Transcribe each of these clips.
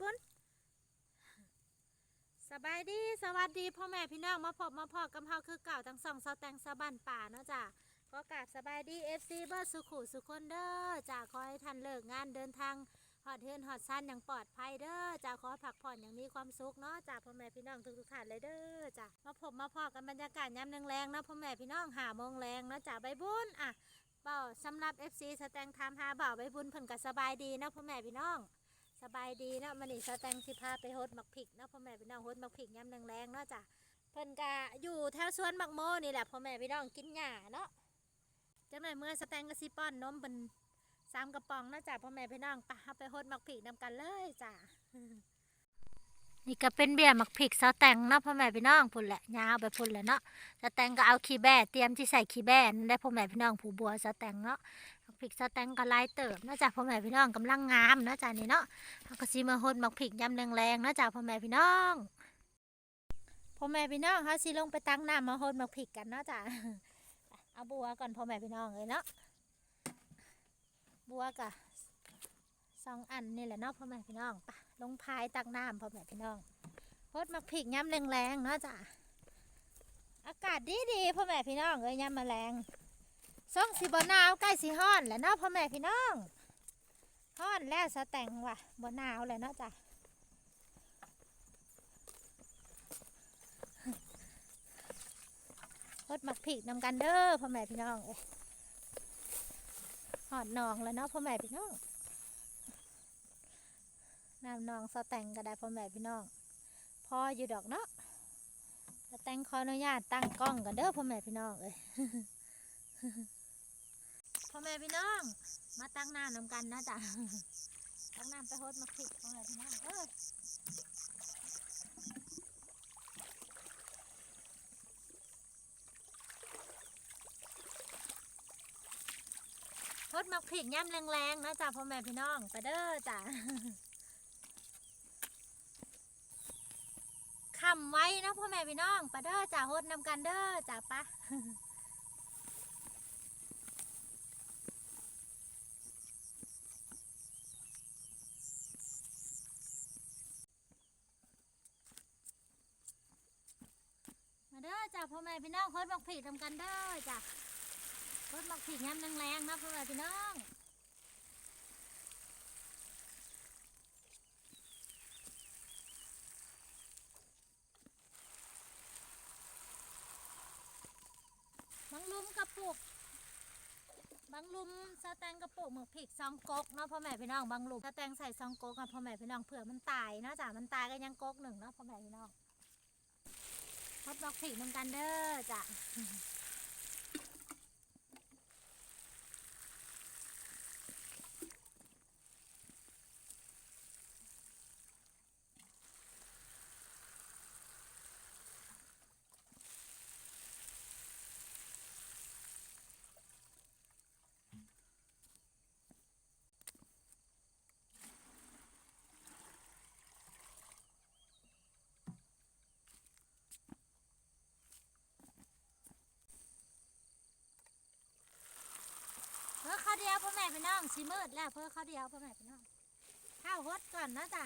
บุญสบายดีสวัสดีพ่อแม่พี่น้องมาพบมาพอกับเฮาคือเก่าทั้งสองเสาแตงสะบันป่าเนาะจ้ะขอกราบสบายดี FC เบอร์สุขุสุคนเด้อจ้ะขอให้ท่านเลิกงานเดินทางหอดเฮือนหอดซันอย่างปลอดภัยเด้อจ้ะขอพักผ่อนอย่างมีความสุขเนาะจ้ะพ่อแม่พี่น้องทุกๆท่านเลยเด้อจ้ะมาพบมาพอกันบรรยากาศยามแรงๆเนาะพ่อแม่พี่น้องหาโมงแรงเนาะจ้ะใบบุญอะเป่าสำหรับ FC สแตงทามหาเบ่าวใบบุญเพิ่นก็สบายดีเนาะพ่อแม่พี่น้อง สบายดีเนาะมันนี่สแตงสิพาไปโฮดมักผิกเนาะพ่อแม่พี่น้องโฮดมักผิกยำแรงๆเนาะจ้ะเพิ่นกะอยู่แถวสวนมักโมนี่แหละพ่อแม่พี่น้องกินหญ้าเนาะจังไดเมื่อสแตงก็สิป้อนนมเป็นสามกระป๋องเนาะจ้ะพ่อแม่พี่น้องไปเอาไปโฮดมักผิกนำกันเลยจ้ะ นี่ก็เป็นเบียร์หมักผิกสแตงเนาะพ่อแม่พี่น้องพุ่นแหละยาวไปพุ่นแหละเนาะสแตงก็เอาขี้แบ่เตรียมที่ใส่ขี้แบ่นั่นได้พ่อแม่พี่น้องผู้บัวสแตงเนาะมักพริกสแตงก็ลายเติบเนาะจ้ะพ่อแม่พี่น้องกำลังงามเนาะจ้ะนี่เนาะเราก็สิมาหดมักพริกยำแรงๆเนาะจ้ะพ่อแม่พี่น้องพ่อแม่พี่น้องเขาสิลงไปตั้งน้ำมาหดมักพริกกันเนาะจ้ะเอาบัวก่อนพ่อแม่พี่น้องเลยเนาะบัวกะสองอันนี่แหละเนาะพ่อแม่พี่น้องไป ลงพายตักน้ำพ่อแม่พี่น้องหดมักพริกย้ำแรงๆเนาะจ้ะอากาศดีๆพ่อแม่พี่น้องเอ้ยยำแมลงส่งสิบหนาวใกล้สิฮ้อนแล้วเนาะพ่อแม่พี่น้องฮ้อนแล้วสแต่งว่ะบหนาวแล้วเนาะจ้ะรดมักผิกนำกันเด้อพ่อแม่พี่น้องเอ้ยหอดหนองแล้วเนาะพ่อแม่พี่น้อง น้ำนองสแตงก็ได้พ่อแม่พี่น้อง พออยู่ดอกเนาะสแตงขออนุญาตตั้งกล้องกันเด้อพ่อแม่พี่น้องเอ้ยพ่อแม่พี่น้อง มาตั้งน้ำนำกันนะจ๊ะตั้งน้ำไปโฮดมาผิดพ่อแม่พี่น้องเออโฮดมักผิดย่ำแรงๆนะจ๊ะพ่อแม่พี่น้อง ไปเด้อจ้ะำไว้นะพ่อแม่พี่น้องไปเด้อจ้ะโฮดนำกันเด้อจ้ะปะมาเด้อจ้ะพ่อแม่พี่น้องโคตรมักผีทำกันเด้อจ้ะโคตรมักผีย้ำแรงๆนะพ่อแม่พี่น้องบางลุ มกระปุก บางลุมสแตงกระปุกหมึกผิกซองกกเนาะพ่อแม่พี่น้องบางลุมสแตงใส่ซองกกกับพ่อแม่พี่น้องเผื่อมันตายเนาะจ้ะมันตายก็ยังกกหนึ่งเนาะพ่อแม่พี่น้องพบดอกผีเหมือนกันเด้อจ้ะ ข้าวเดียวพ่อแม่พี่น้องสิมืดแล้วเพื่อข้าวเดียวพ่อแม่พี่น้องข้าวฮดก่อนนะจ้ะ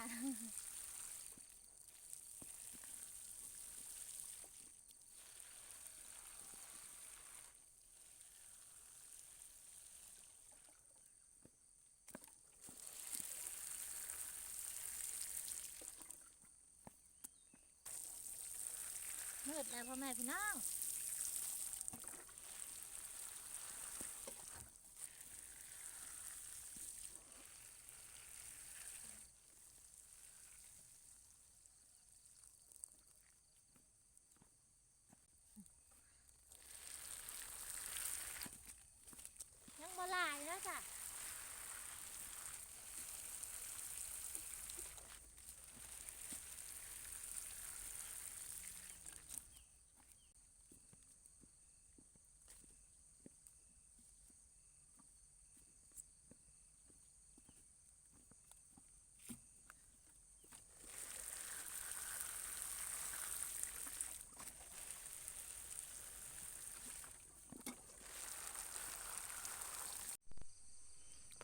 มืดแล้วพ่อแม่พี่น้อง ค่ะ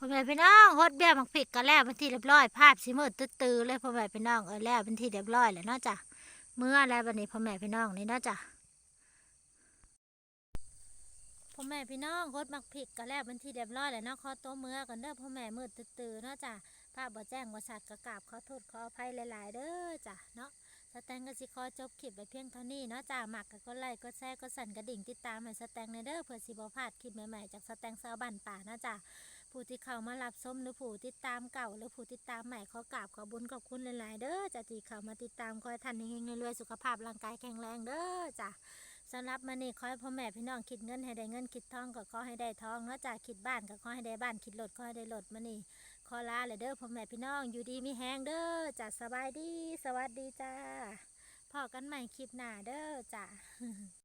พ่อแม่พี่น้องฮดเบี้ยมักผิกก็แล้วเป็นที่เรียบร้อยภาพสิมืดตื้อๆเลยพ่อแม่พี่น้องเออแล้วเป็นที่เรียบร้อยแล้วเนาะจ้ะเมื่อแล้ววันนี้พ่อแม่พี่น้องนี่เนาะจ้ะพ่อแม่พี่น้องฮดมักผิกก็แล้วเป็นที่เรียบร้อยแล้วเนาะขอตัวเมื่อกันเด้อพ่อแม่มืดตื้อๆเนาะจ้ะภาพบ่แจ้งบ่ชัดก็กราบขอโทษขออภัยหลาย ๆ เด้อจ้ะเนาะสแตงก็สิขอจบคลิปไปเพียงเท่านี้เนาะจ้าหมักกับก็ไลค์ก็แชร์ก็สั่นกระดิ่งติดตามให้สแตงในเด้อเพื่อสิบ่พลาดคลิปใหม่ๆจากสแตงซาวบันป่าเนาะจ้า ผู้ที่เข้ามารับชมหรือผู้ติดตามเก่าหรือผู้ติดตามใหม่ขอกราบขอบุญขอบคุณหลาย ๆ เด้อจ้าที่เข้ามาติดตามคอยทันเฮงๆรวยๆสุขภาพร่างกายแข็งแรงเด้อจ้าสำหรับมื้อนี้ขอให้พ่อแม่พี่น้องคิดเงินให้ได้เงินคิดทองก็ขอให้ได้ทองเนาะจ้าคิดบ้านก็ขอให้ได้บ้านคิดรถขอให้ได้รถมื้อนี้ขอลาเลยเด้อพ่อแม่พี่น้องอยู่ดีมีแฮงเด้อจ้าสบายดี สวัสดีจ้าพอกันใหม่คลิปหน้าเด้อจ้ะ